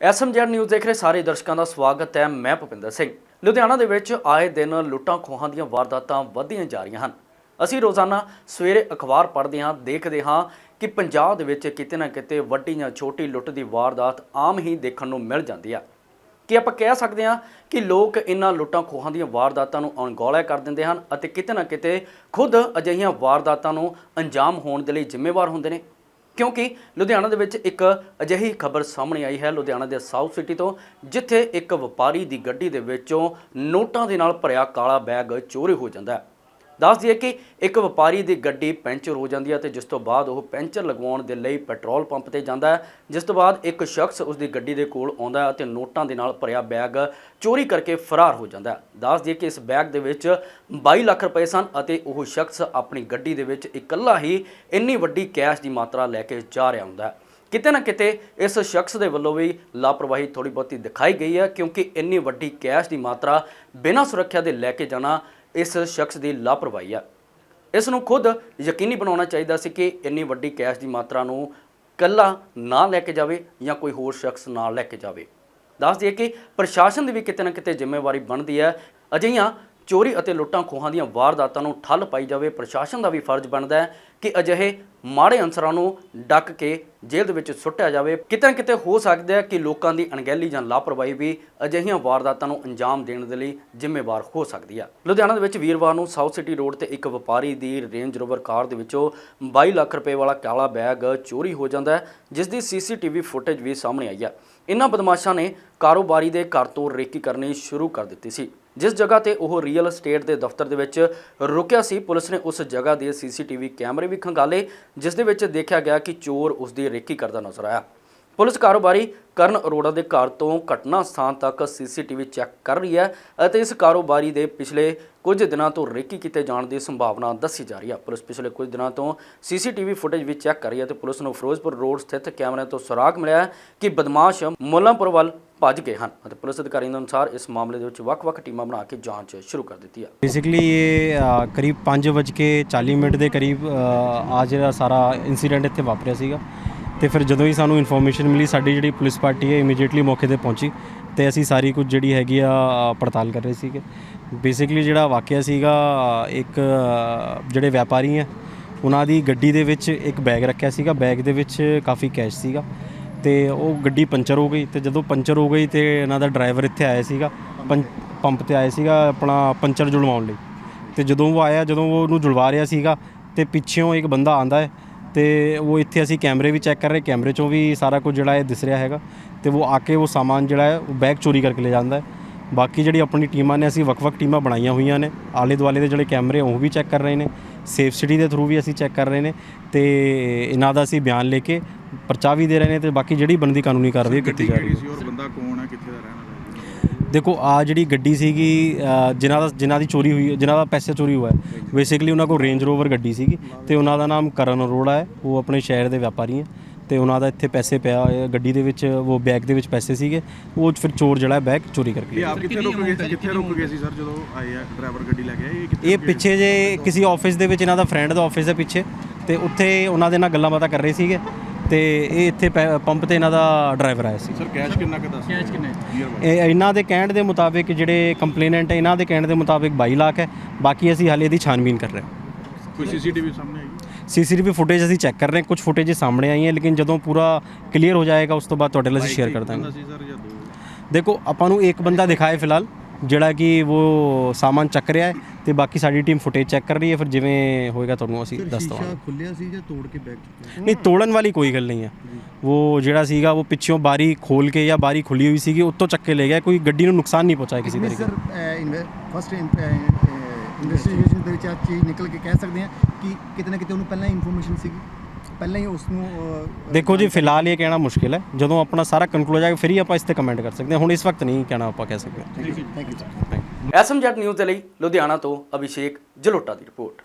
SMZ news ਦੇਖ ਰਹੇ ਸਾਰੇ ਦਰਸ਼ਕਾਂ ਦਾ ਸਵਾਗਤ ਹੈ, ਮੈਂ ਭੁਪਿੰਦਰ ਸਿੰਘ। ਲੁਧਿਆਣਾ ਦੇ ਵਿੱਚ ਆਏ ਦਿਨ ਲੁੱਟਾਂ ਖੋਹਾਂ ਦੀਆਂ ਵਾਰਦਾਤਾਂ ਵਧੀਆਂ ਜਾ ਰਹੀਆਂ ਹਨ। ਅਸੀਂ ਰੋਜ਼ਾਨਾ ਸਵੇਰੇ ਅਖਬਾਰ ਪੜ੍ਹਦੇ ਹਾਂ, ਦੇਖਦੇ ਹਾਂ ਕਿ ਪੰਜਾਬ ਦੇ ਵਿੱਚ ਕਿਤੇ ਨਾ ਕਿਤੇ ਵੱਡੀ ਜਾਂ ਛੋਟੀ ਲੁੱਟ ਦੀ ਵਾਰਦਾਤ ਆਮ ਹੀ ਦੇਖਣ ਨੂੰ ਮਿਲ ਜਾਂਦੀ ਆ। ਕਿ ਆਪਾਂ ਕਹਿ ਸਕਦੇ ਹਾਂ ਕਿ ਲੋਕ ਇਹਨਾਂ ਲੁੱਟਾਂ ਖੋਹਾਂ ਦੀਆਂ ਵਾਰਦਾਤਾਂ ਨੂੰ ਅਣਗੌਲਿਆ ਕਰ ਦਿੰਦੇ ਹਨ ਅਤੇ ਕਿਤੇ ਨਾ ਕਿਤੇ ਖੁਦ ਅਜਿਹੀਆਂ ਵਾਰਦਾਤਾਂ ਨੂੰ ਅੰਜਾਮ ਹੋਣ ਦੇ ਲਈ ਜ਼ਿੰਮੇਵਾਰ ਹੁੰਦੇ ਨੇ? ਕਿਉਂਕਿ ਲੁਧਿਆਣਾ ਦੇ ਵਿੱਚ ਇੱਕ ਅਜਿਹੀ ਖਬਰ ਸਾਹਮਣੇ ਆਈ ਹੈ ਲੁਧਿਆਣਾ ਦੇ ਸਾਊਥ ਸਿਟੀ ਤੋਂ, ਜਿੱਥੇ ਇੱਕ ਵਪਾਰੀ ਦੀ ਗੱਡੀ ਦੇ ਵਿੱਚੋਂ ਨੋਟਾਂ ਦੇ ਨਾਲ ਭਰਿਆ ਕਾਲਾ ਬੈਗ ਚੋਰੀ ਹੋ ਜਾਂਦਾ ਹੈ। ਦੱਸ ਦਈਏ ਕਿ ਇੱਕ ਵਪਾਰੀ ਦੀ ਗੱਡੀ ਪੈਂਚਰ ਹੋ ਜਾਂਦੀ ਹੈ ਤੇ ਜਿਸ ਤੋਂ ਬਾਅਦ ਉਹ ਪੈਂਚਰ ਲਗਵਾਉਣ ਦੇ ਲਈ ਪੈਟਰੋਲ ਪੰਪ ਤੇ ਜਾਂਦਾ ਹੈ, ਜਿਸ ਤੋਂ ਬਾਅਦ ਇੱਕ ਸ਼ਖਸ ਉਸ ਦੀ ਗੱਡੀ ਦੇ ਕੋਲ ਆਉਂਦਾ ਹੈ ਅਤੇ ਨੋਟਾਂ ਦੇ ਨਾਲ ਭਰਿਆ ਬੈਗ ਚੋਰੀ ਕਰਕੇ ਫਰਾਰ ਹੋ ਜਾਂਦਾ ਹੈ। ਦੱਸ ਦਈਏ ਕਿ ਇਸ ਬੈਗ ਦੇ ਵਿੱਚ 22 ਲੱਖ ਰੁਪਏ ਸਨ ਅਤੇ ਉਹ ਸ਼ਖਸ ਆਪਣੀ ਗੱਡੀ ਦੇ ਵਿੱਚ ਇਕੱਲਾ ਹੀ ਇੰਨੀ ਵੱਡੀ ਕੈਸ਼ ਦੀ ਮਾਤਰਾ ਲੈ ਕੇ ਜਾ ਰਿਹਾ ਹੁੰਦਾ ਹੈ। ਕਿਤੇ ਨਾ ਕਿਤੇ ਇਸ ਸ਼ਖਸ ਦੇ ਵੱਲੋਂ ਵੀ ਲਾਪਰਵਾਹੀ ਥੋੜੀ ਬਹੁਤੀ ਦਿਖਾਈ ਗਈ ਹੈ, ਕਿਉਂਕਿ ਇੰਨੀ ਵੱਡੀ ਕੈਸ਼ ਦੀ ਮਾਤਰਾ ਬਿਨਾਂ ਸੁਰੱਖਿਆ ਦੇ ਲੈ ਕੇ ਜਾਣਾ ਇਸ ਸ਼ਖਸ ਦੀ ਲਾਪਰਵਾਹੀ ਹੈ ਇਸ ਨੂੰ ਖੁਦ ਯਕੀਨੀ ਬਣਾਉਣਾ ਚਾਹੀਦਾ ਸੀ ਕਿ ਇੰਨੀ ਵੱਡੀ ਕੈਸ਼ ਦੀ ਮਾਤਰਾ ਨੂੰ ਕੱਲਾ ਨਾ ਲੈ ਕੇ ਜਾਵੇ ਜਾਂ ਕੋਈ ਹੋਰ ਸ਼ਖਸ ਨਾਲ ਲੈ ਕੇ ਜਾਵੇ। ਦੱਸ ਦਈਏ ਕਿ ਪ੍ਰਸ਼ਾਸਨ ਦੀ ਵੀ ਕਿਤੇ ਨਾ ਕਿਤੇ ਜ਼ਿੰਮੇਵਾਰੀ ਬਣਦੀ ਹੈ। ਅਜਿਹੀਆਂ ਚੋਰੀ ਅਤੇ ਲੁੱਟਾਂ ਖੋਹਾਂ ਦੀਆਂ ਵਾਰਦਾਤਾਂ ਨੂੰ ਠੱਲ ਪਾਈ ਜਾਵੇ, ਪ੍ਰਸ਼ਾਸਨ ਦਾ ਵੀ ਫਰਜ਼ ਬਣਦਾ ਹੈ ਕਿ ਅਜਿਹੇ ਮਾੜੇ ਅਨਸਰਾਂ ਨੂੰ ਡੱਕ ਕੇ ਜੇਲ੍ਹ ਦੇ ਵਿੱਚ ਸੁੱਟਿਆ ਜਾਵੇ। ਕਿਤੇ ਨਾ ਕਿਤੇ ਹੋ ਸਕਦਾ ਹੈ ਕਿ ਲੋਕਾਂ ਦੀ ਅਣਗਹਿਲੀ ਜਾਂ ਲਾਪਰਵਾਹੀ ਵੀ ਅਜਿਹੀਆਂ ਵਾਰਦਾਤਾਂ ਨੂੰ ਅੰਜਾਮ ਦੇਣ ਦੇ ਲਈ ਜ਼ਿੰਮੇਵਾਰ ਹੋ ਸਕਦੀ ਹੈ ਲੁਧਿਆਣਾ ਦੇ ਵਿੱਚ ਵੀਰਵਾਰ ਨੂੰ ਸਾਊਥ ਸਿਟੀ ਰੋਡ ਤੇ ਇੱਕ ਵਪਾਰੀ ਦੀ ਰੇਂਜ ਰੋਵਰ ਕਾਰ ਦੇ ਵਿੱਚੋਂ 22 ਲੱਖ ਰੁਪਏ ਵਾਲਾ ਕਾਲਾ ਬੈਗ ਚੋਰੀ ਹੋ ਜਾਂਦਾ ਹੈ, ਜਿਸ ਦੀ ਸੀਸੀਟੀਵੀ ਫੁਟੇਜ ਵੀ ਸਾਹਮਣੇ ਆਈ ਹੈ ਇਨ੍ਹਾਂ ਬਦਮਾਸ਼ਾਂ ਨੇ ਕਾਰੋਬਾਰੀ ਦੇ ਘਰ ਤੋਂ ਰੇਕੀ ਕਰਨੀ ਸ਼ੁਰੂ ਕਰ ਦਿੱਤੀ ਸੀ। ਜਿਸ ਜਗ੍ਹਾ ਤੇ ਉਹ ਰੀਅਲ ਏਸਟੇਟ ਦੇ ਦਫ਼ਤਰ ਦੇ ਵਿੱਚ ਰੁਕਿਆ ਸੀ, ਪੁਲਿਸ ਨੇ ਉਸ ਜਗ੍ਹਾ ਦੇ ਸੀਸੀਟੀਵੀ ਕੈਮਰੇ ਵੀ ਖੰਗਾਲੇ, ਜਿਸ ਦੇ ਵਿੱਚ ਦੇਖਿਆ ਗਿਆ ਕਿ ਚੋਰ ਉਸ ਦੀ ਰੇਕੀ ਕਰਦਾ ਨਜ਼ਰ ਆਇਆ। ਪੁਲਿਸ ਕਾਰੋਬਾਰੀ ਕਰਨ ਅਰੋੜਾ ਦੇ ਘਰ ਤੋਂ ਘਟਨਾ ਸਥਾਨ ਤੱਕ ਸੀਸੀਟੀਵੀ ਚੈੱਕ ਕਰ ਰਹੀ ਹੈ ਅਤੇ ਇਸ ਕਾਰੋਬਾਰੀ ਦੇ ਪਿਛਲੇ ਕੁਝ ਦਿਨਾਂ ਤੋਂ ਰੇਕੀ ਕੀਤੇ ਜਾਣ ਦੀ ਸੰਭਾਵਨਾ ਦੱਸੀ ਜਾ ਰਹੀ ਹੈ। ਪੁਲਿਸ ਪਿਛਲੇ ਕੁਝ ਦਿਨਾਂ ਤੋਂ ਸੀਸੀਟੀਵੀ ਫੁਟੇਜ ਵੀ ਚੈੱਕ ਕਰ ਰਹੀ ਹੈ ਤੇ ਪੁਲਿਸ ਨੂੰ ਫਿਰੋਜ਼ਪੁਰ ਰੋਡ ਸਥਿਤ ਕੈਮਰਿਆਂ ਤੋਂ ਸੁਰਾਗ ਮਿਲਿਆ ਕਿ ਬਦਮਾਸ਼ ਮੁੱਲਾਂਪੁਰ ਵੱਲ ਭੱਜ ਗਏ ਹਨ ਅਤੇ ਪੁਲਿਸ ਅਧਿਕਾਰੀਆਂ ਦੇ ਅਨੁਸਾਰ ਇਸ ਮਾਮਲੇ ਦੇ ਵਿੱਚ ਵੱਖ-ਵੱਖ ਟੀਮਾਂ ਬਣਾ ਕੇ ਜਾਂਚ ਸ਼ੁਰੂ ਕਰ ਦਿੱਤੀ ਆ ਬੇਸਿਕਲੀ ਇਹ ਕਰੀਬ ਅ, ਕਰੀਬ 5:40 ਮਿੰਟ ਦੇ ਕਰੀਬ ਆ ਜਿਹੜਾ ਸਾਰਾ ਇਨਸੀਡੈਂਟ ਇੱਥੇ ਵਾਪਰਿਆ ਸੀਗਾ। ਤੇ ਫਿਰ ਜਦੋਂ ਹੀ ਸਾਨੂੰ ਇਨਫੋਰਮੇਸ਼ਨ ਮਿਲੀ ਸਾਡੀ ਜਿਹੜੀ ਪੁਲਿਸ ਪਾਰਟੀ ਹੈ ਇਮੀਡੀਏਟਲੀ ਮੌਕੇ ਤੇ ਪਹੁੰਚੀ ਤੇ ਅਸੀਂ ਸਾਰੀ ਕੁਝ ਜਿਹੜੀ ਹੈਗੀ ਆ ਪੜਤਾਲ ਕਰ ਰਹੇ ਸੀਗੇ। ਬੇਸਿਕਲੀ ਜਿਹੜਾ ਵਾਕਿਆ ਸੀਗਾ ਇੱਕ ਜਿਹੜੇ ਵਪਾਰੀ ਹੈ ਉਹਨਾਂ ਦੀ ਗੱਡੀ ਦੇ ਵਿੱਚ ਇੱਕ ਬੈਗ ਰੱਖਿਆ ਸੀਗਾ। ਬੈਗ ਦੇ ਵਿੱਚ ਕਾਫੀ ਕੈਸ਼ ਸੀਗਾ। ਤੇ ਉਹ ਗੱਡੀ ਪੰਚਰ ਹੋ ਗਈ ਤੇ ਜਦੋਂ ਪੰਚਰ ਹੋ ਗਈ ਤੇ ਇਹਨਾਂ ਦਾ ਡਰਾਈਵਰ ਇੱਥੇ ਆਇਆ ਸੀਗਾ, ਪੰ- ਪੰਪ ਤੇ ਆਇਆ ਸੀਗਾ ਆਪਣਾ ਪੰਚਰ ਜੁਲਵਾਉਣ ਲਈ। ਤੇ ਜਦੋਂ ਉਹ ਆਇਆ, ਜਦੋਂ ਉਹ ਉਹਨੂੰ ਜੁੜਵਾ ਰਿਹਾ ਸੀਗਾ ਤੇ ਪਿੱਛੇੋਂ ਇੱਕ ਬੰਦਾ ਆਂਦਾ ਹੈ ਤੇ ਉਹ ਇੱਥੇ ਅਸੀਂ ਕੈਮਰੇ ਵੀ ਚੈੱਕ ਕਰ ਰਹੇ, ਕੈਮਰੇ 'ਚੋਂ ਵੀ ਸਾਰਾ ਕੁਝ ਜਿਹੜਾ ਹੈ ਦਿਸ ਰਿਹਾ ਹੈਗਾ ਤੇ ਉਹ ਆ ਕੇ ਉਹ ਸਾਮਾਨ ਜਿਹੜਾ ਹੈ, ਉਹ ਬੈਗ ਚੋਰੀ ਕਰਕੇ ਲੈ ਜਾਂਦਾ ਹੈ। ਬਾਕੀ ਜਿਹੜੀ ਆਪਣੀ ਟੀਮਾਂ ਨੇ, ਅਸੀਂ ਵੱਖ-ਵੱਖ ਟੀਮਾਂ ਬਣਾਈਆਂ ਹੋਈਆਂ ਨੇ ਆਲੇ ਦੁਆਲੇ ਦੇ ਜਿਹੜੇ ਕੈਮਰੇ ਉਹ ਵੀ ਚੈੱਕ ਕਰ ਰਹੇ ਨੇ, ਸੇਫ ਸਿਟੀ ਦੇ ਥਰੂ ਵੀ ਅਸੀਂ ਚੈੱਕ ਕਰ ਰਹੇ ਨੇ ਤੇ ਇਹਨਾਂ ਦਾ ਅਸੀਂ ਬਿਆਨ ਲੈ ਕੇ ਪਰਚਾ ਵੀ ਦੇ ਰਹੇ ਨੇ ਤੇ ਬਾਕੀ ਜਿਹੜੀ ਬਣਦੀ ਕਾਨੂੰਨੀ ਕਾਰਵਾਈ ਕੀਤੀ ਜਾ ਰਹੀ ਹੈ। ਸੀ ਔਰ ਬੰਦਾ ਕੌਣ ਹੈ? ਕਿੱਥੇ ਦਾ ਰਹਿਣ ਵਾਲਾ ਹੈ? ਦੇਖੋ ਆ ਜਿਹੜੀ ਗੱਡੀ ਸੀਗੀ ਅ, ਜਿਨ੍ਹਾਂ ਦਾ ਜਿਨ੍ਹਾਂ ਦੀ ਚੋਰੀ ਹੋਈ ਹੈ ਜਿਨ੍ਹਾਂ ਦਾ ਪੈਸੇ ਚੋਰੀ ਹੋਇਆ ਹੈ। ਬੇਸਿਕਲੀ ਉਹਨਾਂ ਕੋਲ ਰੇਂਜ ਰੋਵਰ ਗੱਡੀ ਸੀਗੀ ਤੇ ਉਹਨਾਂ ਦਾ ਨਾਮ ਕਰਨ ਅਰੋੜਾ ਹੈ। ਉਹ ਆਪਣੇ ਸ਼ਹਿਰ ਦੇ ਵਪਾਰੀ ਹੈ ਤੇ ਉਹਨਾਂ ਦਾ ਇੱਥੇ ਪੈਸੇ ਪਿਆ ਹੋਇਆ ਗੱਡੀ ਦੇ ਵਿੱਚ ਉਹ ਬੈਗ ਦੇ ਵਿੱਚ ਪੈਸੇ ਸੀਗੇ। ਉਹ ਫਿਰ ਚੋਰ ਜਿਹੜਾ ਬੈਗ ਚੋਰੀ ਕਰਕੇ ਇਹ ਆਪ ਕਿੱਥੇ ਰੁਕ ਗਏ ਸੀ? ਕਿੱਥੇ ਰੁਕ ਗਏ ਸੀ ਸਰ ਜਦੋਂ ਆਏ ਆ ਡਰਾਈਵਰ ਗੱਡੀ ਲੈ ਕੇ ਆਏ? ਇਹ ਕਿੱਥੇ ਇਹ? ਪਿੱਛੇ ਜੇ ਕਿਸੇ ਆਫਿਸ ਦੇ ਵਿੱਚ ਇਹਨਾਂ ਦਾ ਫਰੈਂਡ ਦਾ ਆਫਿਸ ਹੈ ਪਿੱਛੇ ਤੇ ਉੱਥੇ ਉਹਨਾਂ ਦੇ ਨਾਲ ਗੱਲਾਂ ਬਾਤਾਂ ਕਰ ਰਹੇ ਸੀਗੇ। ਤੇ ਇਹ ਇੱਥੇ ਪੈ- ਪੰਪ ਤੇ ਇਹਨਾਂ ਦਾ ਡਰਾਈਵਰ ਆਇਆ ਸੀ। ਸਰ ਕੈਸ਼ ਕਿੰਨਾ ਕੁ ਦੱਸ ਕੈਸ਼ ਕਿੰਨੇ? ਇਹ ਇਹਨਾਂ ਦੇ ਕਹਿਣ ਦੇ ਮੁਤਾਬਿਕ ਜਿਹੜੇ ਕੰਪਲੇਨੈਂਟ ਹੈ ਇਹਨਾਂ ਦੇ ਕਹਿਣ ਦੇ ਮੁਤਾਬਿਕ 22 ਲੱਖ ਹੈ। ਬਾਕੀ ਅਸੀਂ ਹਾਲੇ ਇਹਦੀ ਛਾਨਬੀਨ ਕਰ ਰਹੇ ਹਾਂ। ਕੋਈ ਸੀਸੀਟੀਵੀ ਸਾਹਮਣੇ ਆਈ? ਸੀਸੀਟੀਵੀ ਫੁਟੇਜ ਅਸੀਂ ਚੈੱਕ ਕਰ ਰਹੇ ਹਾਂ। ਕੁਝ ਫੁਟੇਜ ਸਾਹਮਣੇ ਆਈ ਹੈ ਲੇਕਿਨ ਜਦੋਂ ਪੂਰਾ ਕਲੀਅਰ ਹੋ ਜਾਏਗਾ ਉਸ ਤੋਂ ਬਾਅਦ ਤੁਹਾਡੇ ਨਾਲ ਅਸੀਂ ਸ਼ੇਅਰ ਕਰ ਦਾਂਗੇ। ਸੀ ਸਰ ਜਾਂ ਦੋ? ਦੇਖੋ ਆਪਾਂ ਨੂੰ ਇੱਕ ਬੰਦਾ ਦਿਖਾਏ ਫਿਲਹਾਲ। ਜਿਹੜਾ ਕਿ ਉਹ ਸਾਮਾਨ ਚੱਕ ਰਿਹਾ ਹੈ ਤੇ ਬਾਕੀ ਸਾਡੀ ਟੀਮ ਫੁਟੇਜ ਚੈੱਕ ਕਰ ਰਹੀ ਹੈ ਫਿਰ ਜਿਵੇਂ ਹੋਏਗਾ ਤੁਹਾਨੂੰ ਅਸੀਂ ਦੱਸ ਦਵਾਂਗੇ। ਖੁੱਲਿਆ ਸੀ ਜਾਂ ਤੋੜ ਕੇ ਚੁੱਕਿਆ ਨਹੀਂ ਤੋੜਨ ਵਾਲੀ ਕੋਈ ਗੱਲ ਨਹੀਂ ਹੈ। ਉਹ ਜਿਹੜਾ ਸੀਗਾ ਉਹ ਪਿੱਛੋਂ ਬਾਰੀ ਖੋਲ ਕੇ ਜਾਂ ਬਾਰੀ ਖੁੱਲੀ ਹੋਈ ਸੀਗੀ ਉੱਤੋਂ ਚੱਕ ਕੇ ਲੈ ਗਿਆ ਕੋਈ ਗੱਡੀ ਨੂੰ ਨੁਕਸਾਨ ਨਹੀਂ ਪਹੁੰਚਾਇਆ ਕਿਸੇ ਤਰੀਕੇ ਸਰ ਫਸਟ ਇਨਵੈਸਟੀਗੇਸ਼ਨ ਦੇ ਵਿੱਚ ਆ ਚੀਜ਼ ਨਿਕਲ ਕੇ ਕਹਿ ਸਕਦੇ ਹਾਂ ਕਿ ਕਿਤੇ ਨਾ ਕਿਤੇ ਉਹਨੂੰ ਪਹਿਲਾਂ ਇਨਫੋਰਮੇਸ਼ਨ ਸੀਗੀ। ਪਹਿਲਾਂ ਹੀ ਉਸ ਨੂੰ ਦੇਖੋ ਜੀ ਫਿਲਹਾਲ ਇਹ ਕਹਿਣਾ ਮੁਸ਼ਕਿਲ ਹੈ। ਜਦੋਂ ਆਪਣਾ ਸਾਰਾ ਕੰਕਲੂਡ ਹੋ ਜਾਏਗਾ ਫਿਰ ਹੀ ਆਪਾਂ ਇਸ ਤੇ ਕਮੈਂਟ ਕਰ ਸਕਦੇ ਹਾਂ। ਹੁਣ ਇਸ ਵਕਤ ਨਹੀਂ ਕਹਿਣਾ ਆਪਾਂ ਕਹਿ ਸਕਦੇ ਥੈਂਕ ਯੂ ਐਸਐਮਜੈਡ ਨਿਊਜ਼ ਦੇ ਲਈ ਲੁਧਿਆਣਾ ਤੋਂ ਅਭਿਸ਼ੇਕ ਜਲੋਟਾ ਦੀ ਰਿਪੋਰਟ।